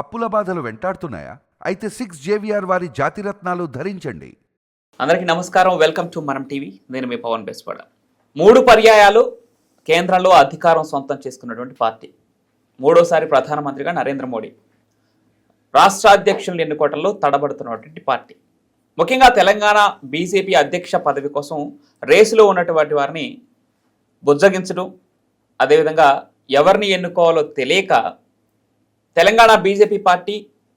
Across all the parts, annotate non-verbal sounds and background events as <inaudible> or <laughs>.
అప్పుల బాధలు వెంటాడుతున్నాయా? అయితే సిక్స్ జేవిఆర్ వారి జాతిరత్నాలు ధరించండి. అందరికీ నమస్కారం. Welcome to Manam TV. నేను మీ పవన్ బెస్వాడ. మూడు పర్యాయాలు కేంద్రంలో అధికారం సొంతం చేసుకున్నటువంటి పార్టీ. మూడోసారి ప్రధానమంత్రిగా నరేంద్ర మోడీ. రాష్ట్ర అధ్యక్షులను ఎన్నుకోవడంలో తడబడుతున్నటువంటి పార్టీ. ముఖ్యంగా తెలంగాణ బీజేపీ అధ్యక్ష పదవి కోసం రేసులో ఉన్నటువంటి వారిని బుజ్జగించడం అదేవిధంగా ఎవరిని ఎన్నుకోవాలో తెలియక తెలంగాణ బీజేపీ పార్టీ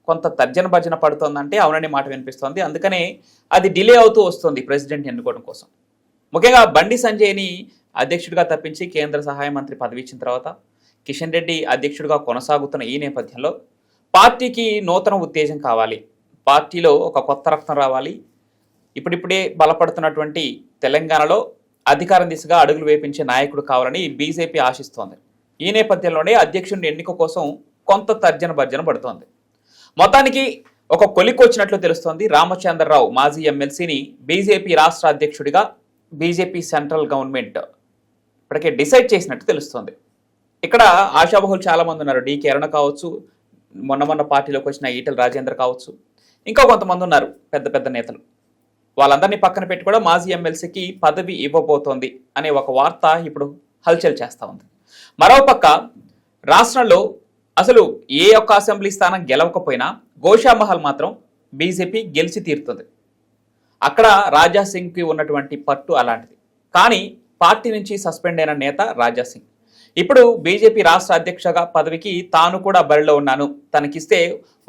కొంత తర్జన భర్జన పడుతోందంటే అవునని మాట వినిపిస్తోంది. అందుకనే అది డిలే అవుతూ వస్తుంది ప్రెసిడెంట్ ఎన్నుకోవడం కోసం. ముఖ్యంగా బండి సంజయ్ని అధ్యక్షుడిగా తప్పించి కేంద్ర సహాయ మంత్రి పదవి ఇచ్చిన తర్వాత కిషన్ రెడ్డి అధ్యక్షుడిగా కొనసాగుతున్న ఈ నేపథ్యంలో పార్టీకి నూతన ఉత్తేజం కావాలి. పార్టీలో ఒక కొత్త రక్తం రావాలి. ఇప్పుడిప్పుడే బలపడుతున్నటువంటి తెలంగాణలో అధికారం దిశగా అడుగులు వేపించే నాయకుడు కావాలని బీజేపీ ఆశిస్తోంది. ఈ నేపథ్యంలోనే అధ్యక్షుడిని ఎన్నిక కోసం కొంత తర్జన భర్జన పడుతోంది. మొత్తానికి ఒక కొలికొచ్చినట్లు తెలుస్తోంది. రామచంద్రరావు మాజీ ఎమ్మెల్సీని బీజేపీ రాష్ట్ర అధ్యక్షుడిగా బీజేపీ సెంట్రల్ గవర్నమెంట్ ఇప్పటికే డిసైడ్ చేసినట్టు తెలుస్తోంది. ఇక్కడ ఆశాబహులు చాలామంది ఉన్నారు. డీకే అరుణ కావచ్చు మొన్న మొన్న పార్టీలోకి వచ్చిన ఈటల రాజేంద్ర కావచ్చు ఇంకా కొంతమంది ఉన్నారు పెద్ద పెద్ద నేతలు. వాళ్ళందరినీ పక్కన పెట్టి కూడా మాజీ ఎమ్మెల్సీకి పదవి ఇవ్వబోతోంది అనే ఒక వార్త ఇప్పుడు హల్చల్ చేస్తూ ఉంది. మరోపక్క రాష్ట్రంలో అసలు ఏ ఒక్క అసెంబ్లీ స్థానం గెలవకపోయినా గోషామహల్ మాత్రం బీజేపీ గెలిచి తీరుతుంది. అక్కడ రాజా సింగ్కి ఉన్నటువంటి పట్టు అలాంటిది. కానీ పార్టీ నుంచి సస్పెండ్ అయిన నేత రాజా సింగ్. ఇప్పుడు బీజేపీ రాష్ట్ర అధ్యక్షగా పదవికి తాను కూడా బరిలో ఉన్నాను. తనకిస్తే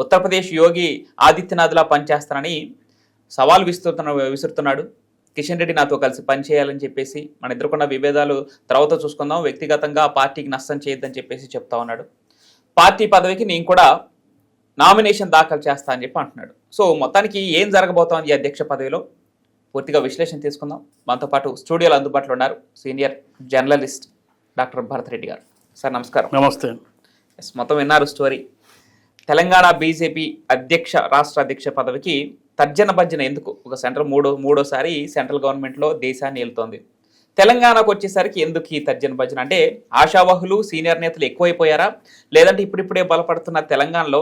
ఉత్తరప్రదేశ్ యోగి ఆదిత్యనాథ్లా పనిచేస్తానని సవాల్ విస్తున్న విసురుతున్నాడు. కిషన్ రెడ్డి నాతో కలిసి పనిచేయాలని చెప్పేసి మన ఎదుర్కొన్న విభేదాలు తర్వాత చూసుకుందాం. వ్యక్తిగతంగా పార్టీకి నష్టం చేయొద్దని చెప్పేసి చెప్తా ఉన్నాడు. పార్టీ పదవికి నేను కూడా నామినేషన్ దాఖలు చేస్తా అని చెప్పి అంటున్నాడు. సో మొత్తానికి ఏం జరగబోతోంది ఈ అధ్యక్ష పదవిలో? పూర్తిగా విశ్లేషణ తీసుకుందాం. మనతో పాటు స్టూడియోలో అందుబాటులో ఉన్నారు senior journalist doctor Bharat Reddy garu. Sir నమస్కారం. నమస్తే. ఎస్ మొత్తం విన్నారు స్టోరీ. తెలంగాణ బీజేపీ అధ్యక్ష రాష్ట్ర అధ్యక్ష పదవికి తర్జన భర్జన ఎందుకు? ఒక సెంట్రల్ మూడో మూడోసారి సెంట్రల్ గవర్నమెంట్లో దేశాన్ని వెళ్తోంది తెలంగాణకు వచ్చేసరికి ఎందుకు ఈ తర్జన భజన? అంటే ఆశావహులు సీనియర్ నేతలు ఎక్కువైపోయారా? లేదంటే ఇప్పుడిప్పుడే బలపడుతున్న తెలంగాణలో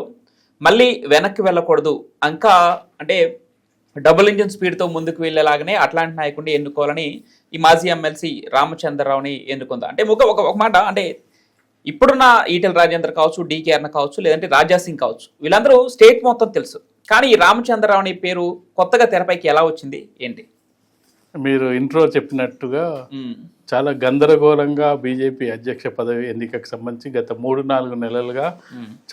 మళ్ళీ వెనక్కి వెళ్ళకూడదు? ఇంకా అంటే డబుల్ ఇంజిన్ స్పీడ్తో ముందుకు వెళ్ళేలాగానే అట్లాంటి నాయకుడిని ఎన్నుకోవాలని ఈ మాజీ ఎమ్మెల్సీ రామచంద్రరావుని ఎన్నుకుందా? అంటే ఒక ఒక ఒక మాట అంటే ఇప్పుడున్న ఈటెల రాజేంద్ర కావచ్చు డీకే కావచ్చు లేదంటే రాజాసింగ్ కావచ్చు వీళ్ళందరూ స్టేట్ మొత్తం తెలుసు. కానీ ఈ రామచంద్రరావు అనే పేరు కొత్తగా తెరపైకి ఎలా వచ్చింది? ఏంటి? మీరు ఇంట్రో చెప్పినట్టుగా చాలా గందరగోళంగా బీజేపీ అధ్యక్ష పదవి ఎన్నికకు సంబంధించి గత మూడు నాలుగు నెలలుగా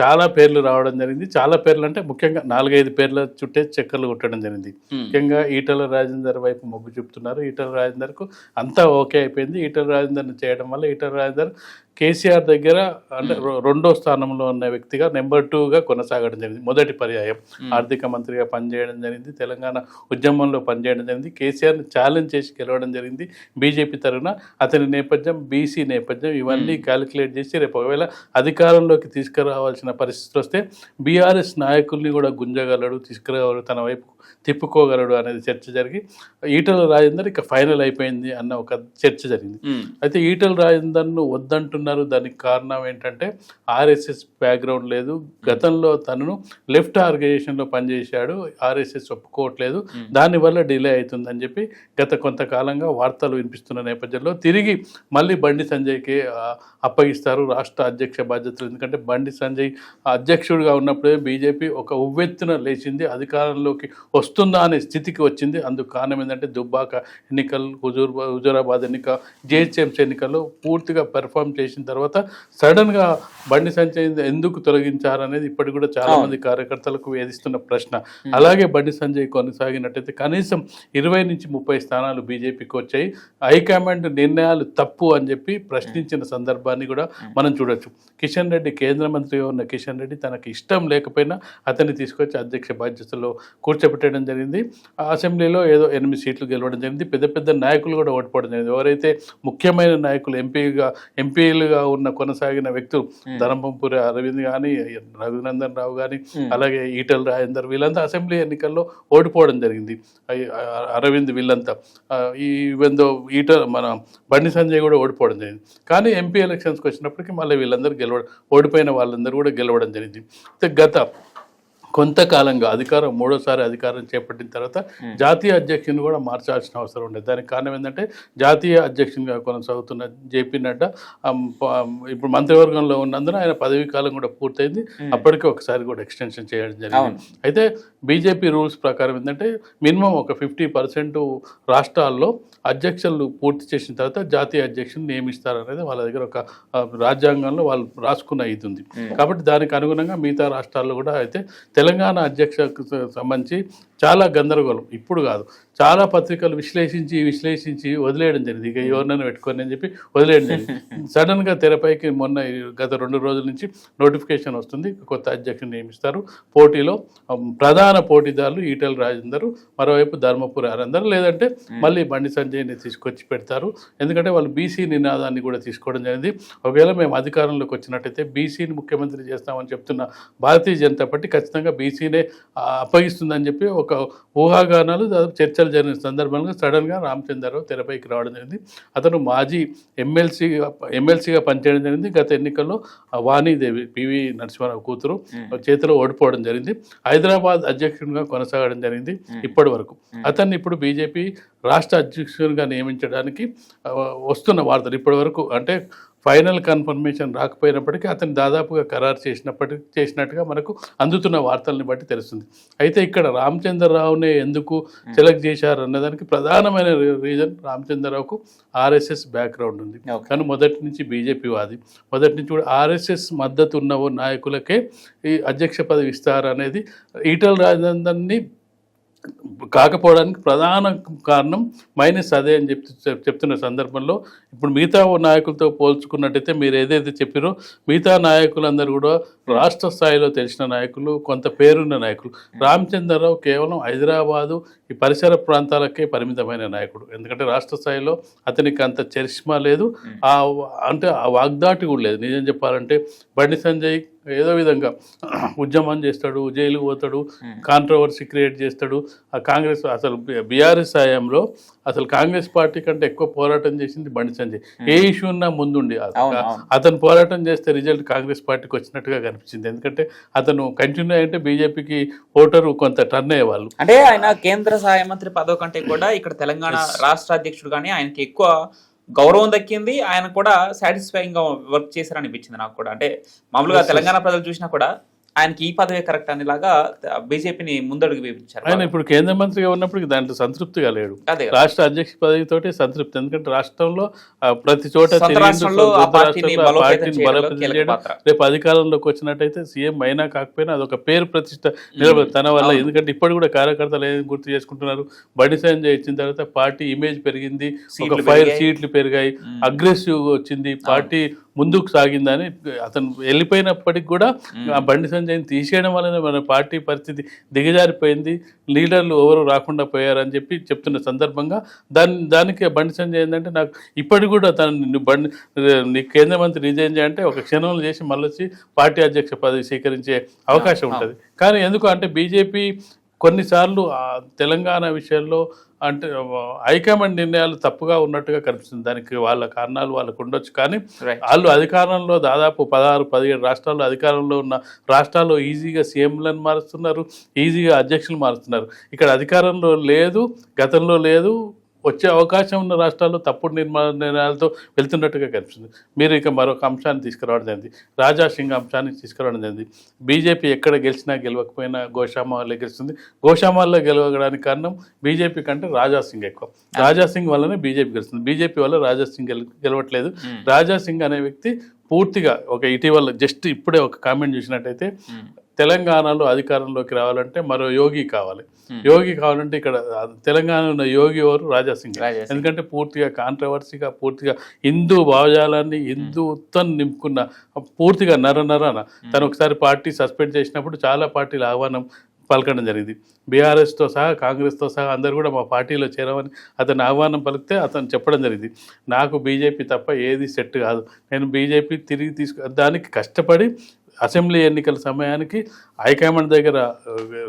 చాలా పేర్లు రావడం జరిగింది. చాలా పేర్లు అంటే ముఖ్యంగా నాలుగైదు పేర్ల చుట్టే చక్కర్లు కొట్టడం జరిగింది. ముఖ్యంగా ఈటల రాజేందర్ వైపు మొగ్గు చూపుతున్నారు. ఈటల రాజేందర్కు అంతా ఓకే అయిపోయింది. ఈటల రాజేందర్ని చేయడం వల్ల ఈటల రాజేందర్ కేసీఆర్ దగ్గర అంటే రెండో స్థానంలో ఉన్న వ్యక్తిగా నెంబర్ టూగా కొనసాగడం జరిగింది. మొదటి పర్యాయం ఆర్థిక మంత్రిగా పనిచేయడం జరిగింది. తెలంగాణ ఉద్యమంలో పనిచేయడం జరిగింది. కేసీఆర్ని ఛాలెంజ్ చేసి గెలవడం జరిగింది. బీజేపీ తరఫున అతని నేపథ్యం బీసీ నేపథ్యం ఇవన్నీ క్యాలిక్యులేట్ చేసి రేపు ఒకవేళ అధికారంలోకి తీసుకురావాల్సిన పరిస్థితి వస్తే బీఆర్ఎస్ నాయకుల్ని కూడా గుంజగలడు తీసుకురాగలడు తన వైపు తిప్పుకోగలడు అనేది చర్చ జరిగి ఈటల రాజేందర్ ఇక ఫైనల్ అయిపోయింది అన్న ఒక చర్చ జరిగింది. అయితే ఈటల రాజేందర్ను వద్దంటున్నారు. దానికి కారణం ఏంటంటే ఆర్ఎస్ఎస్ బ్యాక్గ్రౌండ్ లేదు. గతంలో తనను లెఫ్ట్ ఆర్గనైజేషన్లో పనిచేశాడు. ఆర్ఎస్ఎస్ ఒప్పుకోవట్లేదు. దానివల్ల డిలే అవుతుందని చెప్పి గత కొంతకాలంగా వార్తలు వినిపిస్తున్న నేపథ్యంలో తిరిగి మళ్ళీ బండి సంజయ్కి అప్పగిస్తారు రాష్ట్ర అధ్యక్ష బాధ్యతలు. ఎందుకంటే బండి సంజయ్ అధ్యక్షుడిగా ఉన్నప్పుడే బీజేపీ ఒక ఉవ్వెత్తున లేచింది అధికారంలోకి వస్తుందా అనే స్థితికి వచ్చింది. అందుకు కారణం ఏంటంటే దుబ్బాక ఎన్నికలు హుజూర్ హుజూరాబాద్ ఎన్నిక జిహెచ్ఎంసీ ఎన్నికల్లో పూర్తిగా పెర్ఫామ్ చేసిన తర్వాత సడన్గా బండి సంజయ్ ఎందుకు తొలగించారనేది ఇప్పటికి కూడా చాలా మంది కార్యకర్తలకు వేధిస్తున్న ప్రశ్న. అలాగే బండి సంజయ్ కొనసాగినట్టయితే కనీసం ఇరవై నుంచి ముప్పై స్థానాలు బీజేపీకి వచ్చాయి. హైకమాండ్ నిర్ణయాలు తప్పు అని చెప్పి ప్రశ్నించిన సందర్భాన్ని కూడా మనం చూడొచ్చు. కిషన్ రెడ్డి కేంద్ర మంత్రిగా ఉన్న కిషన్ రెడ్డి తనకి ఇష్టం లేకపోయినా అతన్ని తీసుకొచ్చి అధ్యక్ష బాధ్యతలో కూర్చోబెట్టడం జరిగింది. అసెంబ్లీలో ఏదో ఎనిమిది సీట్లు గెలవడం జరిగింది. పెద్ద పెద్ద నాయకులు కూడా ఓడిపోవడం జరిగింది. ఎవరైతే ముఖ్యమైన నాయకులు ఎంపీగా ఎంపీలు ఎమ్మెల్యేలుగా ఉన్న కొనసాగిన వ్యక్తులు ధర్మంపురి అరవింద్ కానీ రఘునందన్ రావు కానీ అలాగే ఈటల రాజేందర్ వీళ్ళంతా అసెంబ్లీ ఎన్నికల్లో ఓడిపోవడం జరిగింది. అరవింద్ వీళ్ళంతా. ఈ ఈవెందో ఈట మన బండి సంజయ్ కూడా ఓడిపోవడం జరిగింది. కానీ ఎంపీ ఎలక్షన్స్కి వచ్చినప్పటికీ మళ్ళీ వీళ్ళందరూ గెలవడం ఓడిపోయిన వాళ్ళందరూ కూడా గెలవడం జరిగింది. అయితే గత కొంతకాలంగా అధికారం మూడోసారి అధికారం చేపట్టిన తర్వాత జాతీయ అధ్యక్షుని కూడా మార్చాల్సిన అవసరం ఉండేది. దానికి కారణం ఏంటంటే జాతీయ అధ్యక్షునిగా కొనసాగుతున్న జేపీ నడ్డా ఇప్పుడు మంత్రివర్గంలో ఉన్నందున ఆయన పదవీ కాలం కూడా పూర్తయింది. అప్పటికే ఒకసారి కూడా ఎక్స్టెన్షన్ చేయడం జరిగింది. అయితే బీజేపీ రూల్స్ ప్రకారం ఏంటంటే మినిమం ఒక ఫిఫ్టీ పర్సెంట్ రాష్ట్రాల్లో అధ్యక్షులు పూర్తి చేసిన తర్వాత జాతీయ అధ్యక్షుని నియమిస్తారనేది వాళ్ళ దగ్గర ఒక రాజ్యాంగంలో వాళ్ళు రాసుకున్న ఇది ఉంది. కాబట్టి దానికి అనుగుణంగా మిగతా రాష్ట్రాల్లో కూడా అయితే తెలంగాణ అధ్యక్షకు స- సంబంధించి చాలా గందరగోళం. ఇప్పుడు కాదు. చాలా పత్రికలు విశ్లేషించి విశ్లేషించి వదిలేయడం జరిగింది. ఇక ఎవరినైనా పెట్టుకొని అని చెప్పి వదిలేయడం జరిగింది. <laughs> సడన్గా తెరపైకి మొన్న గత రెండు రోజుల నుంచి నోటిఫికేషన్ వస్తుంది. కొత్త అధ్యక్షుని నియమిస్తారు. పోటీలో ప్రధాన పోటీదారులు ఈటెల రాజేందర్ మరోవైపు ధర్మపురి ఆనందర్ లేదంటే మళ్ళీ బండి సంజయ్ని తీసుకొచ్చి పెడతారు. ఎందుకంటే వాళ్ళు బీసీ నినాదాన్ని కూడా తీసుకోవడం జరిగింది. ఒకవేళ మేము అధికారంలోకి వచ్చినట్టయితే బీసీని ముఖ్యమంత్రి చేస్తామని చెప్తున్న భారతీయ జనతా పార్టీ ఖచ్చితంగా బీసీనే అప్పగిస్తుందని చెప్పి ఒక ఊహాగానాలు దాదాపు చర్చలు జరిగిన సందర్భంగా సడన్గా రామచంద్రరావు తెరపైకి రావడం జరిగింది. అతను మాజీ ఎమ్మెల్సీ ఎమ్మెల్సీగా పనిచేయడం జరిగింది. గత ఎన్నికల్లో వాణీదేవి పివి నరసింహారావు కూతురు చేతిలో ఓడిపోవడం జరిగింది. హైదరాబాద్ అధ్యక్షుడిగా కొనసాగడం జరిగింది ఇప్పటి వరకు అతన్ని ఇప్పుడు బీజేపీ రాష్ట్ర అధ్యక్షుడిగా నియమించడానికి వస్తున్న వార్తలు ఇప్పటి వరకు అంటే ఫైనల్ కన్ఫర్మేషన్ రాకపోయినప్పటికీ అతను దాదాపుగా ఖరారు చేసినప్పటికీ చేసినట్టుగా మనకు అందుతున్న వార్తల్ని బట్టి తెలుస్తుంది. అయితే ఇక్కడ రామచంద్రరావునే ఎందుకు సెలెక్ట్ చేశారు అన్నదానికి ప్రధానమైన రీజన్ రామచంద్రరావుకు ఆర్ఎస్ఎస్ బ్యాక్గ్రౌండ్ ఉంది. కానీ మొదటి నుంచి బీజేపీ వాది. మొదటి నుంచి కూడా ఆర్ఎస్ఎస్ మద్దతు ఉన్న ఓ నాయకులకే ఈ అధ్యక్ష పదవి ఇస్తారు అనేది ఈటల రాజేందర్ని కాకపోవడానికి ప్రధాన కారణం మైనస్ అదే అని చెప్తు చెప్- చెప్తున్న సందర్భంలో ఇప్పుడు మిగతా నాయకులతో పోల్చుకున్నట్టయితే మీరు ఏదైతే చెప్పారో మిగతా నాయకులందరూ కూడా రాష్ట్ర స్థాయిలో తెలిసిన నాయకులు కొంత పేరున్న నాయకులు. రామచంద్రరావు కేవలం హైదరాబాదు ఈ పరిసర ప్రాంతాలకే పరిమితమైన నాయకుడు. ఎందుకంటే రాష్ట్ర స్థాయిలో అతనికి అంత చరిష్మా లేదు. ఆ అంటే ఆ వాగ్దాటి కూడా లేదు. నిజం చెప్పాలంటే బండి సంజయ్ ఏదో విధంగా ఉద్యమం చేస్తాడు జైలుకు పోతాడు కాంట్రవర్సీ క్రియేట్ చేస్తాడు. ఆ కాంగ్రెస్ అసలు బీఆర్ఎస్ హయాంలో అసలు కాంగ్రెస్ పార్టీ కంటే ఎక్కువ పోరాటం చేసింది బండి సంజయ్. ఏ ఇష్యూ ఉన్నా ముందుండి. అతను పోరాటం చేస్తే రిజల్ట్ కాంగ్రెస్ పార్టీకి వచ్చినట్టుగా కనిపించింది. ఎందుకంటే అతను కంటిన్యూ అంటే బీజేపీకి ఓటరు కొంత టర్న్ అయ్యేవాళ్ళు. అంటే ఆయన కేంద్ర సహాయ మంత్రి పదవి కంటే కూడా ఇక్కడ తెలంగాణ రాష్ట్ర అధ్యక్షుడు కానీ ఆయనకి ఎక్కువ గౌరవం దక్కింది. ఆయన కూడా సాటిస్ఫైయింగ్గా వర్క్ చేశారని అనిపించింది నాకు కూడా. అంటే మామూలుగా తెలంగాణ ప్రజలు చూసినా కూడా ఆయనకి ఈ పదవే కరెక్ట్ అనేలాగా బీజేపీని ముందడుగు వేయించారు ఆయన ఇప్పుడు కేంద్ర మంత్రిగా ఉన్నప్పటికీ దాంట్లో సంతృప్తిగా లేడు. రాష్ట్ర అధ్యక్ష పదవితోటి సంతృప్తి. ఎందుకంటే రాష్ట్రంలో ప్రతి చోట. రేపు అధికారంలోకి వచ్చినట్టయితే సీఎం అయినా కాకపోయినా అదొక పేరు ప్రతిష్ట. నిలబడి తన వల్ల. ఎందుకంటే ఇప్పుడు కూడా కార్యకర్తలు ఏం గుర్తు చేసుకుంటున్నారు? బండి సంజయ్ ఇచ్చిన తర్వాత పార్టీ ఇమేజ్ పెరిగింది. ఒక ఫైవ్ పెరిగాయి. సీట్లు పెరిగాయి. అగ్రెసివ్ వచ్చింది. పార్టీ ముందుకు సాగిందని అతను వెళ్ళిపోయినప్పటికి కూడా ఆ బండి సంజయ్ని తీసేయడం వలన మన పార్టీ పరిస్థితి దిగజారిపోయింది. లీడర్లు ఎవరు రాకుండా పోయారని చెప్పి చెప్తున్న సందర్భంగా దాని దానికి బండి సంజయ్ ఏంటంటే నాకు ఇప్పటికి కూడా తను బండి నీ కేంద్ర మంత్రి రిజైన్ చేయంటే ఒక క్షణంలో చేసి మళ్ళీ వచ్చి పార్టీ అధ్యక్ష పదవి స్వీకరించే అవకాశం ఉంటుంది. కానీ ఎందుకు అంటే బీజేపీ కొన్నిసార్లు తెలంగాణ విషయంలో అంటే హైకమాండ్ నిర్ణయాలు తప్పుగా ఉన్నట్టుగా కనిపిస్తుంది. దానికి వాళ్ళ కారణాలు వాళ్ళకు ఉండొచ్చు. కానీ. వాళ్ళు అధికారంలో దాదాపు పదహారు పదిహేడు రాష్ట్రాల్లో అధికారంలో ఉన్న రాష్ట్రాల్లో ఈజీగా సీఎంలను మారుస్తున్నారు ఈజీగా అధ్యక్షులు మారుస్తున్నారు. ఇక్కడ అధికారంలో లేదు గతంలో లేదు వచ్చే అవకాశం ఉన్న రాష్ట్రాల్లో తప్పుడు నిర్మాణ నిర్ణయాలతో వెళ్తున్నట్టుగా కనిపిస్తుంది. మీరు ఇక మరొక అంశాన్ని తీసుకురావడం జరిగింది రాజా సింగ్ అంశాన్ని తీసుకురావడం జరిగింది బీజేపీ ఎక్కడ గెలిచినా గెలవకపోయినా గోషామాల్లో గెలుస్తుంది. గోషామాల్లో గెలవడానికి కారణం బీజేపీ కంటే రాజా సింగ్ ఎక్కువ. రాజా సింగ్ వల్లనే బీజేపీ గెలుస్తుంది. బీజేపీ వల్ల రాజా సింగ్ గెల గెలవట్లేదు. రాజా సింగ్ అనే వ్యక్తి పూర్తిగా ఒక ఇటీవల జస్ట్ ఇప్పుడే ఒక కామెంట్ చూసినట్టయితే తెలంగాణలో అధికారంలోకి రావాలంటే మరో యోగి కావాలి. యోగి కావాలంటే ఇక్కడ తెలంగాణ ఉన్న యోగి ఎవరు? రాజా సింగ్ రాజా సింగ్. ఎందుకంటే పూర్తిగా కాంట్రవర్సీగా పూర్తిగా హిందూ భావజాలాన్ని హిందూత్వం నింపుకున్న పూర్తిగా నర నరన. తను ఒకసారి పార్టీ సస్పెండ్ చేసినప్పుడు చాలా పార్టీల ఆహ్వానం పలకడం జరిగింది. బీఆర్ఎస్తో సహా కాంగ్రెస్తో సహా అందరు కూడా మా పార్టీలో చేరమని అతను ఆహ్వానం పలికితే అతను చెప్పడం జరిగింది. నాకు బీజేపీ తప్ప ఏది సెట్ కాదు. నేను బీజేపీ తిరిగి తీసుకు దానికి కష్టపడి అసెంబ్లీ ఎన్నికల సమయానికి హైకమాండ్ దగ్గర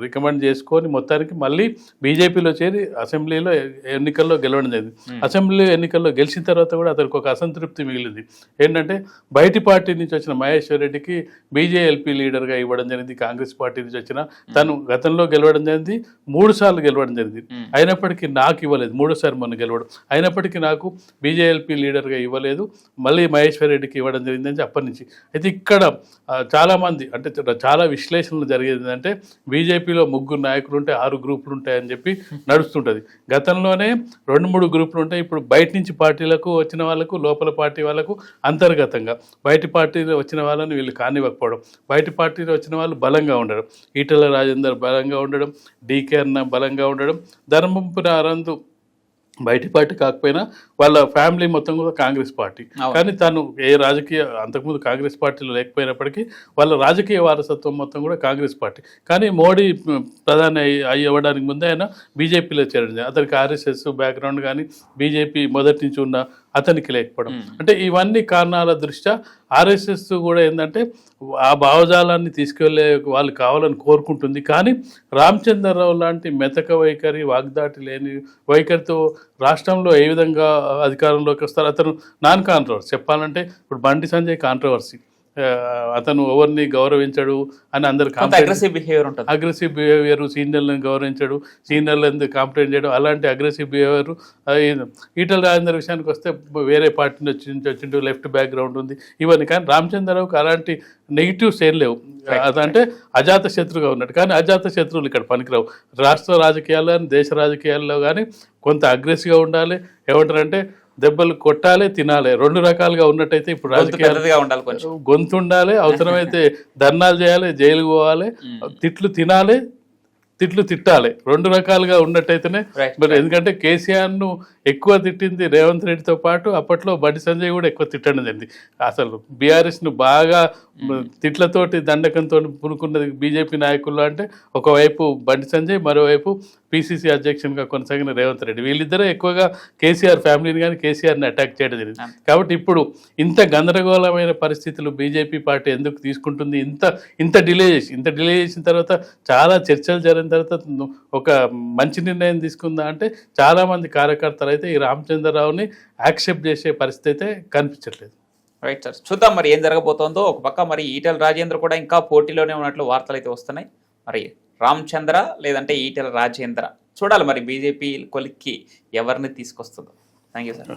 రికమెండ్ చేసుకొని మొత్తానికి మళ్ళీ బీజేపీలో చేరి అసెంబ్లీలో ఎన్నికల్లో గెలవడం జరిగింది. అసెంబ్లీ ఎన్నికల్లో గెలిచిన తర్వాత కూడా అతనికి ఒక అసంతృప్తి మిగిలింది. ఏంటంటే బయటి పార్టీ నుంచి వచ్చిన మహేశ్వర్ రెడ్డికి బీజేఎల్పీ లీడర్గా ఇవ్వడం జరిగింది కాంగ్రెస్ పార్టీ నుంచి వచ్చిన. తను గతంలో గెలవడం జరిగింది మూడు సార్లు గెలవడం జరిగింది. అయినప్పటికీ నాకు ఇవ్వలేదు మూడోసారి మొన్న గెలవడం. అయినప్పటికీ నాకు బీజేఎల్పీ లీడర్గా ఇవ్వలేదు మళ్ళీ మహేశ్వర్ రెడ్డికి ఇవ్వడం జరిగిందని అప్పటి నుంచి అయితే ఇక్కడ ఆ, చాలామంది అంటే చాలా విశ్లేషణలు జరిగేది ఏంటంటే బీజేపీలో ముగ్గురు నాయకులు ఉంటే ఆరు గ్రూపులు ఉంటాయని చెప్పి నడుస్తుంటుంది. గతంలోనే రెండు మూడు గ్రూపులు ఉంటాయి ఇప్పుడు బయట నుంచి పార్టీలకు వచ్చిన వాళ్ళకు లోపల పార్టీ వాళ్ళకు అంతర్గతంగా. బయట పార్టీలో వచ్చిన వాళ్ళని వీళ్ళు కానివ్వకపోవడం బయట పార్టీలో వచ్చిన వాళ్ళు బలంగా ఉండడం ఈటల రాజేందర్ బలంగా ఉండడం డీకే అన్న బలంగా ఉండడం ధర్మంపుర అరందు బయటి పార్టీ కాకపోయినా వాళ్ళ ఫ్యామిలీ మొత్తం కూడా కాంగ్రెస్ పార్టీ. కానీ తను ఏ రాజకీయ అంతకుముందు కాంగ్రెస్ పార్టీలో లేకపోయినప్పటికీ వాళ్ళ రాజకీయ వారసత్వం మొత్తం కూడా కాంగ్రెస్ పార్టీ కానీ మోడీ ప్రధాని అయ్యి అవ్వడానికి ముందే ఆయన బీజేపీలో చేరడం. అతనికి ఆర్ఎస్ఎస్ బ్యాక్గ్రౌండ్ కానీ బీజేపీ మొదటి నుంచి ఉన్న అతనికి లేకపోవడం. అంటే ఇవన్నీ కారణాల దృష్ట్యా ఆర్ఎస్ఎస్ కూడా ఏంటంటే ఆ భావజాలాన్ని తీసుకెళ్ళే వాళ్ళు కావాలని కోరుకుంటుంది. కానీ రామచంద్రరావు లాంటి మెతక వైఖరి వాగ్దాటి లేని వైఖరితో రాష్ట్రంలో ఏ విధంగా అధికారంలోకి వస్తారు? అతను నాన్ కాంట్రవర్సీ. చెప్పాలంటే ఇప్పుడు బండి సంజయ్ కాంట్రవర్సీ. అతను ఎవరిని గౌరవించడు అని అందరు అగ్రెసివ్ బిహేవియర్ ఉంటుంది. అగ్రెసివ్ బిహేవియర్ సీనియర్లను గౌరవించడు సీనియర్లను కంప్లైంట్ చేయడం అలాంటి అగ్రెసివ్ బిహేవియర్ ఈటల రాజేందర్ విషయానికి వస్తే వేరే పార్టీ నుంచి వచ్చిండు లెఫ్ట్ బ్యాక్గ్రౌండ్ ఉంది. ఇవన్నీ కానీ రామచంద్రరావుకి అలాంటి నెగిటివ్స్ ఏం లేవు. అదంటే అజాత శత్రువుగా ఉన్నట్టు. కానీ అజాత శత్రువులు ఇక్కడ పనికిరావు. రాష్ట్ర రాజకీయాల్లో కానీ దేశ రాజకీయాల్లో కానీ కొంత అగ్రెసివ్గా ఉండాలి. ఏమంటారంటే దెబ్బలు కొట్టాలి తినాలి. రెండు రకాలుగా ఉన్నట్టయితే ఇప్పుడు గొంతు రాజకీయాలు పెద్దదిగా ఉండాలి కొంచెం. గొంతు ఉండాలి అవసరమైతే ధర్నాలు చేయాలి జైలుకు పోవాలి. తిట్లు తినాలి తిట్లు తిట్టాలి. రెండు రకాలుగా ఉన్నట్టయితేనే. మరి ఎందుకంటే కేసీఆర్ను ఎక్కువ తిట్టింది రేవంత్ రెడ్డితో పాటు అప్పట్లో బండి సంజయ్ కూడా ఎక్కువ తిట్టడం జరిగింది. అసలు బీఆర్ఎస్ను బాగా తిట్లతోటి దండకంతో పునుకున్నది బీజేపీ నాయకులు అంటే ఒకవైపు బండి సంజయ్ మరోవైపు పిసిసి అధ్యక్షునిగా కొనసాగిన రేవంత్ రెడ్డి. వీళ్ళిద్దరే ఎక్కువగా కేసీఆర్ ఫ్యామిలీని కానీ కేసీఆర్ని అటాక్ చేయడం జరిగింది. కాబట్టి ఇప్పుడు ఇంత గందరగోళమైన పరిస్థితులు బీజేపీ పార్టీ ఎందుకు తీసుకుంటుంది? ఇంత ఇంత డిలే చేసి ఇంత డిలే చేసిన తర్వాత చాలా చర్చలు జరిగిన తర్వాత ఒక మంచి నిర్ణయం తీసుకుందా? అంటే చాలా మంది కార్యకర్తలు అయితే ఈ రామచంద్రరావుని యాక్సెప్ట్ చేసే పరిస్థితి అయితే కనిపించట్లేదు. రైట్ సార్ చూద్దాం మరి ఏం జరగబోతోందో. ఒక పక్క మరి ఈటెల రాజేంద్ర కూడా ఇంకా పోటీలోనే ఉన్నట్లు వార్తలు అయితే వస్తున్నాయి. మరి రామచంద్ర లేదంటే ఈటెల రాజేంద్ర చూడాలి మరి బీజేపీ కొలిక్కి ఎవరిని తీసుకొస్తుందో. Thank you sir